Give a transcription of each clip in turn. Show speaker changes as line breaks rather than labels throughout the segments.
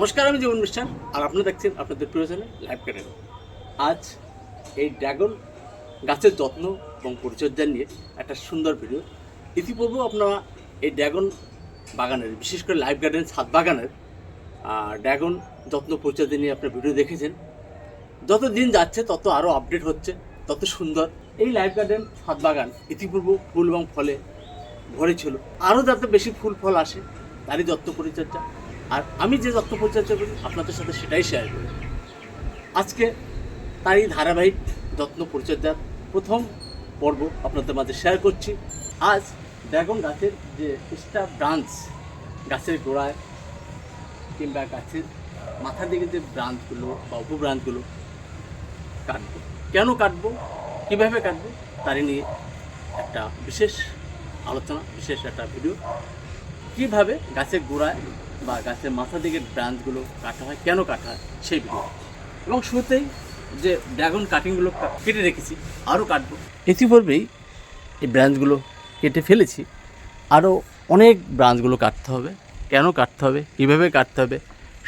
নমস্কার, আমি জীবন মিশ্রান। আর আপনারা দেখছেন আপনাদের প্রিয়জনে লাইভ কাটেন আজ এই ড্রাগন গাছের যত্ন এবং পরিচর্যা নিয়ে একটা সুন্দর ভিডিও। ইতিপূর্বে আপনারা এই ড্রাগন বাগানের, বিশেষ করে লাইভ গার্ডেন ছাদ বাগানের ড্রাগন যত্ন পরিচর্যা নিয়ে আপনার ভিডিও দেখেছেন। যত দিন যাচ্ছে, তত আরও আপডেট হচ্ছে, তত সুন্দর। এই লাইভ গার্ডেন ছাদ বাগান ইতিপূর্বে ফুল এবং ফলে ভরে ছিল। আরও যাতে বেশি ফুল ফল আসে, তারই যত্ন পরিচর্যা। আর আমি যে যত্ন পরিচর্যা করি, আপনাদের সাথে সেটাই শেয়ার করি। আজকে তারই ধারাবাহিক যত্ন পরিচর্যার প্রথম পর্ব আপনাদের মাঝে শেয়ার করছি। আজ ড্রাগন গাছের যে এক্সট্রা ব্রাঞ্চ গাছের গোড়ায় কিংবা গাছের মাথার দিকে যে ব্রাঞ্চগুলো বা উপ ব্রাঞ্চগুলো কাটবো। কেন কাটবো? কীভাবে কাটবো? তারই নিয়ে একটা বিশেষ আলোচনা, বিশেষ একটা ভিডিও কীভাবে গাছের গোড়ায় বা গাছের মাথা দিকের ব্রাঞ্চগুলো কাটা হয়, কেন কাটা হয়, সেই ভিডিও এবং শুরুতেই যে ড্রাগন কাটিংগুলো কেটে রেখেছি, আরও কাটবো। ইতিপূর্বেই এই ব্রাঞ্চগুলো কেটে ফেলেছি। আরও অনেক ব্রাঞ্চগুলো কাটতে হবে, কেন কাটতে হবে, কীভাবে কাটতে হবে,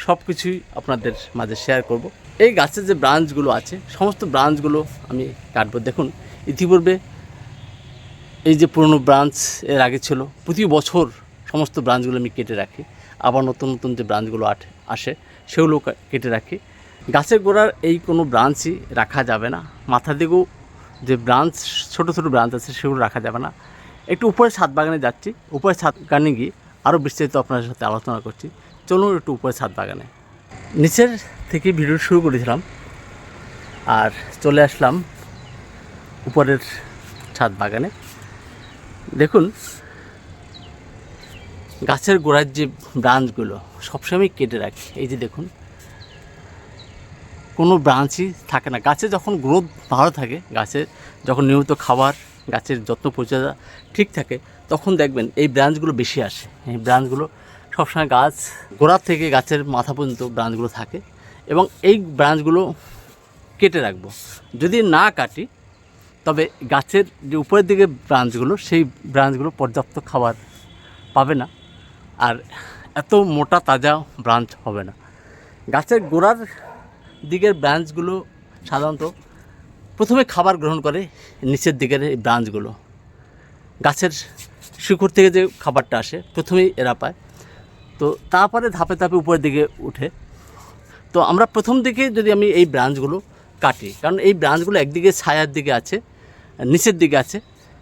সব কিছুই আপনাদের মাঝে শেয়ার করব। এই গাছের যে ব্রাঞ্চগুলো আছে, সমস্ত ব্রাঞ্চগুলো আমি কাটবো। দেখুন, ইতিপূর্বে এই যে পুরনো ব্রাঞ্চ এর আগে ছিল, প্রতি বছর সমস্ত ব্রাঞ্চগুলো আমি কেটে রাখি। আবার নতুন নতুন যে ব্রাঞ্চগুলো আসে, সেগুলো কেটে রাখি। গাছের গোড়ার এই কোনো ব্রাঞ্চই রাখা যাবে না। মাথার দিকেও যে ব্রাঞ্চ, ছোট ছোট ব্রাঞ্চ আছে, সেগুলো রাখা যাবে না। একটু উপরে ছাদ বাগানে যাচ্ছি। উপরে ছাদ বাগানে গিয়ে আরও বিস্তারিত আপনাদের সাথে আলোচনা করছি। চলুন একটু উপরে ছাদ বাগানে। নিচের থেকে ভিডিও শুরু করেছিলাম আর চলে আসলাম উপরের ছাদ বাগানে। দেখুন গাছের গোড়ার যে ব্রাঞ্চগুলো সবসময় কেটে রাখি। এই যে দেখুন, কোনো ব্রাঞ্চই থাকে না। গাছে যখন গ্রোথ ভালো থাকে, গাছে যখন নিয়মিত খাবার, গাছের যত্ন পরিচর্যা ঠিক থাকে, তখন দেখবেন এই ব্রাঞ্চগুলো বেশি আসে। এই ব্রাঞ্চগুলো সবসময় গাছ গোড়ার থেকে গাছের মাথা পর্যন্ত ব্রাঞ্চগুলো থাকে এবং এই ব্রাঞ্চগুলো কেটে রাখব। যদি না কাটি, তবে গাছের যে উপরের দিকে ব্রাঞ্চগুলো, সেই ব্রাঞ্চগুলো পর্যাপ্ত খাবার পাবে না। আর এত মোটা তাজা ব্রাঞ্চ হবে না। গাছের গোড়ার দিকের ব্রাঞ্চগুলো সাধারণত প্রথমে খাবার গ্রহণ করে, নিচের দিকের এই ব্রাঞ্চগুলো গাছের শিকড় থেকে যে খাবারটা আসে, প্রথমেই এরা পায়। তো তারপরে ধাপে ধাপে উপরের দিকে উঠে। তো আমরা প্রথম দিকে যদি আমি এই ব্রাঞ্চগুলো কাটি, কারণ এই ব্রাঞ্চগুলো একদিকে ছায়ার দিকে আছে, নিচের দিকে আছে,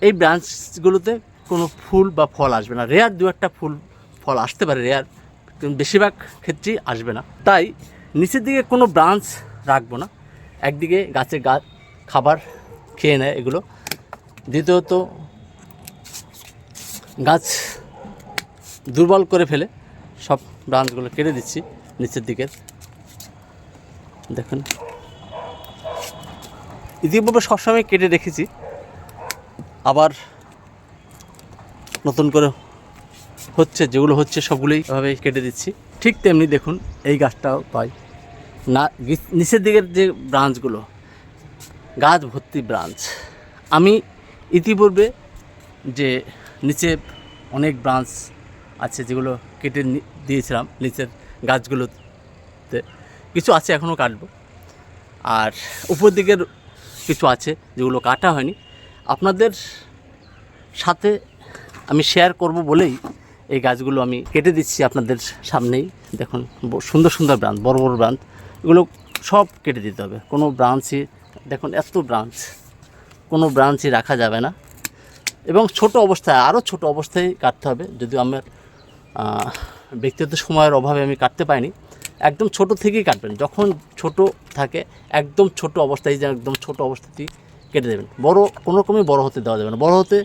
এই ব্রাঞ্চগুলোতে কোনো ফুল বা ফল আসবে না। রেয়ার দু একটা ফুল ফল আসতে পারে রেয়ার বেশিরভাগ ক্ষেত্রেই আসবে না। তাই নিচের দিকে কোনো ব্রাঞ্চ রাখব না। একদিকে গাছের গা খাবার খেয়ে নেয় এগুলো। দ্বিতীয়ত গাছ দুর্বল করে ফেলে সব ব্রাঞ্চগুলো কেটে দিচ্ছি নিচের দিকের দেখুন। ইতিপূর্বে সবসময় কেটে রেখেছি। আবার নতুন করে হচ্ছে, যেগুলো হচ্ছে সবগুলোই এভাবে কেটে দিচ্ছি। ঠিক তেমনি দেখুন, এই গাছটাও পাই। না নিচের দিকের যে ব্রাঞ্চগুলো, গাছ ভর্তি ব্রাঞ্চ। আমি ইতিপূর্বে যে নিচে অনেক ব্রাঞ্চ আছে, যেগুলো কেটে দিয়েছিলাম নিচের গাছগুলোতে, কিছু আছে এখনও কাটবো। আর উপর দিকের কিছু আছে, যেগুলো কাটা হয়নি। আপনাদের সাথে আমি শেয়ার করব বলেই এই গাছগুলো আমি কেটে দিচ্ছি আপনাদের সামনেই। দেখুন সুন্দর সুন্দর ব্রাঞ্চ বড় বড় ব্রাঞ্চ এগুলো সব কেটে দিতে হবে। কোনো ব্রাঞ্চই দেখুন, এত ব্রাঞ্চ কোনো ব্রাঞ্চই রাখা যাবে না। এবং ছোট অবস্থায় আরও ছোট অবস্থায় কাটতে হবে। যদিও আমার ব্যক্তিগত সময়ের অভাবে আমি কাটতে পারিনি। একদম ছোট থেকেই কাটবেন। যখন ছোট থাকে, একদম ছোট অবস্থায় যে একদম ছোট অবস্থাতেই কেটে দেবেন। বড়, কোনো রকমই বড় হতে দেওয়া যাবে না। বড় হতে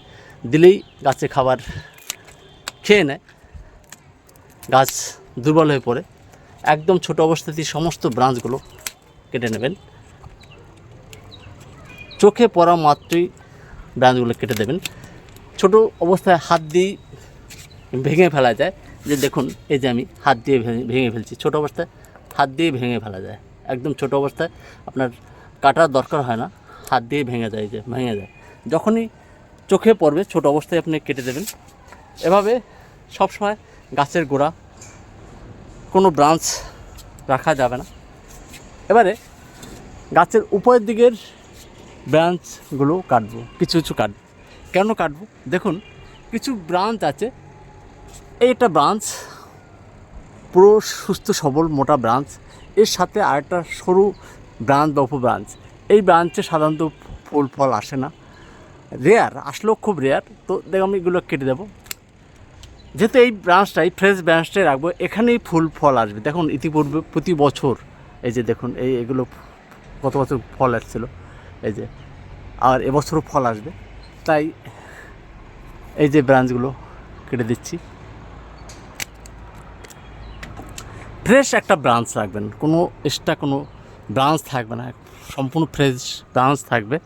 দিলেই গাছে খাবার খেয়ে নেয়। গাছ দুর্বল হয়ে পড়ে। একদম ছোট অবস্থাতেই সমস্ত ব্রাঞ্চগুলো কেটে নেবেন। চোখে পড়া মাত্রই ব্রাঞ্চগুলো কেটে দেবেন। ছোট অবস্থায় হাত দিয়ে ভেঙে ফেলা যায়। যে দেখুন, এই যে আমি হাত দিয়ে ভেঙে ফেলছি। ছোট অবস্থায় হাত দিয়ে ভেঙে ফেলা যায়। একদম ছোট অবস্থায় আপনার কাটার দরকার হয় না। হাত দিয়ে ভেঙে যায় যে ভেঙে যায়। যখনই চোখে পড়বে, ছোট অবস্থায় আপনি কেটে দেবেন। এভাবে সবসময় গাছের গোড়া কোনো ব্রাঞ্চ রাখা যাবে না। এবারে গাছের উপরের দিকের ব্রাঞ্চগুলো কাটবো, কিছু কিছু কাটবো। কেন কাটবো? দেখুন, কিছু ব্রাঞ্চ আছে। এই একটা ব্রাঞ্চ পুরো সুস্থ, সবল, মোটা ব্রাঞ্চ এর সাথে আরেকটা সরু ব্রাঞ্চ বা উপব্রাঞ্চ। এই ব্রাঞ্চে সাধারণত ফুল, ফল আসে না। রেয়ার আসলেও খুব রেয়ার তো দেখ আমি এগুলো কেটে দেবো। যেহেতু এই ব্রাঞ্চটাই ফ্রেশ ব্রাঞ্চটাই রাখব, এখানেই ফুল ফল আসবে। দেখুন, ইতিপূর্বে প্রতি বছর, এই যে দেখুন, এই এগুলো গত বছর ফল আসছিল, এই যে, আর এবছরও ফল আসবে। তাই এই যে ব্রাঞ্চগুলো কেটে দিচ্ছি। ফ্রেশ একটা ব্রাঞ্চ রাখবেন। কোনো এক্সট্রা কোনো ব্রাঞ্চ থাকবে না। সম্পূর্ণ ফ্রেশ ব্রাঞ্চ থাকবে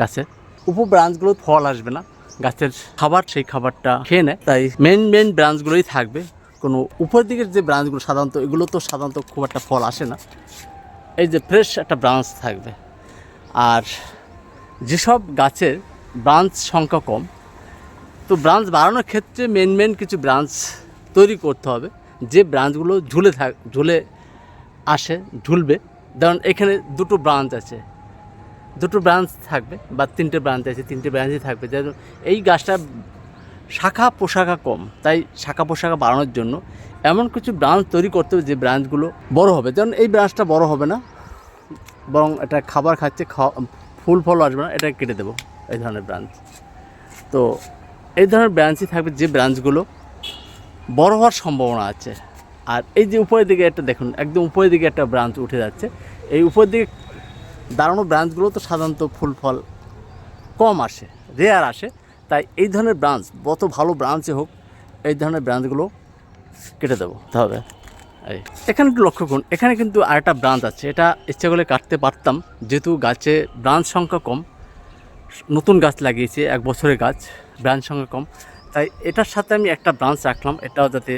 গাছের উপ ব্রাঞ্চগুলো ফল আসবে না। গাছের খাবার, সেই খাবারটা খেয়ে নেয়। তাই মেন মেন ব্রাঞ্চগুলোই থাকবে। কোনো উপর দিকের যে ব্রাঞ্চগুলো সাধারণত এগুলো তো সাধারণত খুব একটা ফল আসে না। এই যে ফ্রেশ একটা ব্রাঞ্চ থাকবে। আর যেসব গাছের ব্রাঞ্চ সংখ্যা কম, তো ব্রাঞ্চ বাড়ানোর ক্ষেত্রে মেন মেন কিছু ব্রাঞ্চ তৈরি করতে হবে। যে ব্রাঞ্চগুলো ঝুলে থাক, ঝুলে আসে, ঝুলবে। যেমন এখানে দুটো ব্রাঞ্চ আছে। দুটো ব্রাঞ্চ থাকবে বা তিনটে ব্রাঞ্চ আছে, তিনটে ব্রাঞ্চই থাকবে। যেন এই গাছটা শাখা পোশাখা কম, তাই শাখা পোশাখা বাড়ানোর জন্য এমন কিছু ব্রাঞ্চ তৈরি করতে হবে যে ব্রাঞ্চগুলো বড় হবে। যেমন এই ব্রাঞ্চটা বড় হবে না, বরং এটা খাবার খাচ্ছে ফুল ফল আসবে না, এটা কেটে দেবো এই ধরনের ব্রাঞ্চ তো এই ধরনের ব্রাঞ্চই থাকবে যে ব্রাঞ্চগুলো বড় হওয়ার সম্ভাবনা আছে। আর এই যে উপরের দিকে একটা দেখুন, একদম উপরের দিকে একটা ব্রাঞ্চ উঠে যাচ্ছে। এই উপরের দিকে দাঁড়ানো ব্রাঞ্চগুলো তো সাধারণত ফুল ফল কম আসে রেয়ার আসে। তাই এই ধরনের ব্রাঞ্চ যত ভালো ব্রাঞ্চে হোক এই ধরনের ব্রাঞ্চগুলো কেটে দেবো। তাহলে এই এখানে একটু লক্ষ্য করুন এখানে কিন্তু আরেকটা ব্রাঞ্চ আছে। এটা ইচ্ছে করলে কাটতে পারতাম যেহেতু গাছে ব্রাঞ্চ সংখ্যা কম। নতুন গাছ লাগিয়েছি এক বছরের গাছ ব্রাঞ্চ সংখ্যা কম। তাই এটার সাথে আমি একটা ব্রাঞ্চ রাখলাম এটাও যাতে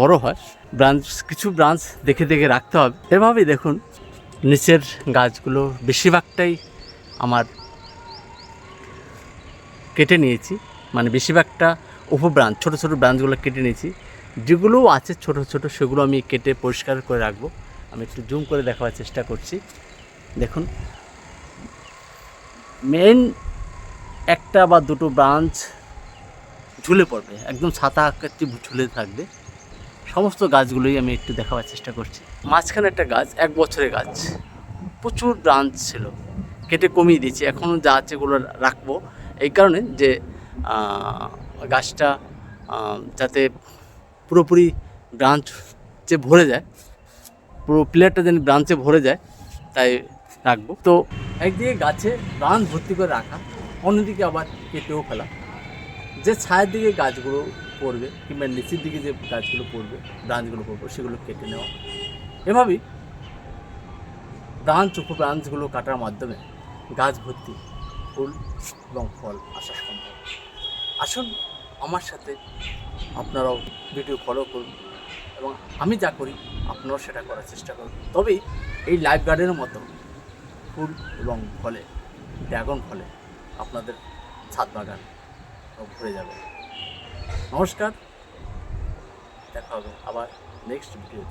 বড় হয়। ব্রাঞ্চ কিছু ব্রাঞ্চ দেখে দেখে রাখতে হবে। এভাবেই দেখুন নিচের গাছগুলো বেশিরভাগটাই আমার কেটে নিয়েছি। মানে বেশিরভাগটা উপব্রাঞ্চ ছোটো ছোটো ব্রাঞ্চগুলো কেটে নিয়েছি। যেগুলো আছে ছোট ছোট, সেগুলো আমি কেটে পরিষ্কার করে রাখব। আমি একটু জুম করে দেখাবার চেষ্টা করছি। দেখুন মেন একটা বা দুটো ব্রাঞ্চ ঝুলে পড়বে। একদম ছাতা আকৃতি ঝুলে থাকবে। সমস্ত গাছগুলোই আমি একটু দেখাবার চেষ্টা করছি। মাঝখানে একটা গাছ, এক বছরের গাছ। প্রচুর ব্রাঞ্চ ছিল। কেটে কমিয়ে দিয়েছি। এখনও যা আছে এগুলো রাখব। এই কারণে যে গাছটা যাতে পুরোপুরি ব্রাঞ্চ ভরে যায়, পুরো প্লেয়ারটা যেন ব্রাঞ্চে ভরে যায়, তাই রাখব। তো একদিকে গাছে ব্রাঞ্চ ভর্তি করে রাখা, অন্যদিকে আবার কেটেও ফেলা। যে ছায়ের দিকে গাছগুলো পড়বে কিংবা নিচের দিকে যে গাছগুলো পড়বে, ব্রাঞ্চগুলো পড়বে, সেগুলো কেটে নেওয়া। এভাবেই ব্রাঞ্চ উপ ব্রাঞ্চগুলো কাটার মাধ্যমে গাছ ভর্তি ফুল এবং ফল আসা সম্ভব। আসুন আমার সাথে আপনারাও ভিডিও ফলো করুন এবং আমি যা করি, আপনারাও সেটা করার চেষ্টা করুন। তবেই এই লাইফ গার্ডেনের মতো ফুল এবং ফলে ড্রাগন ফলে আপনাদের ছাদ বাগান ভরে যাবে। নমস্কার দেখা হবে আবার নেক্সট ভিডিও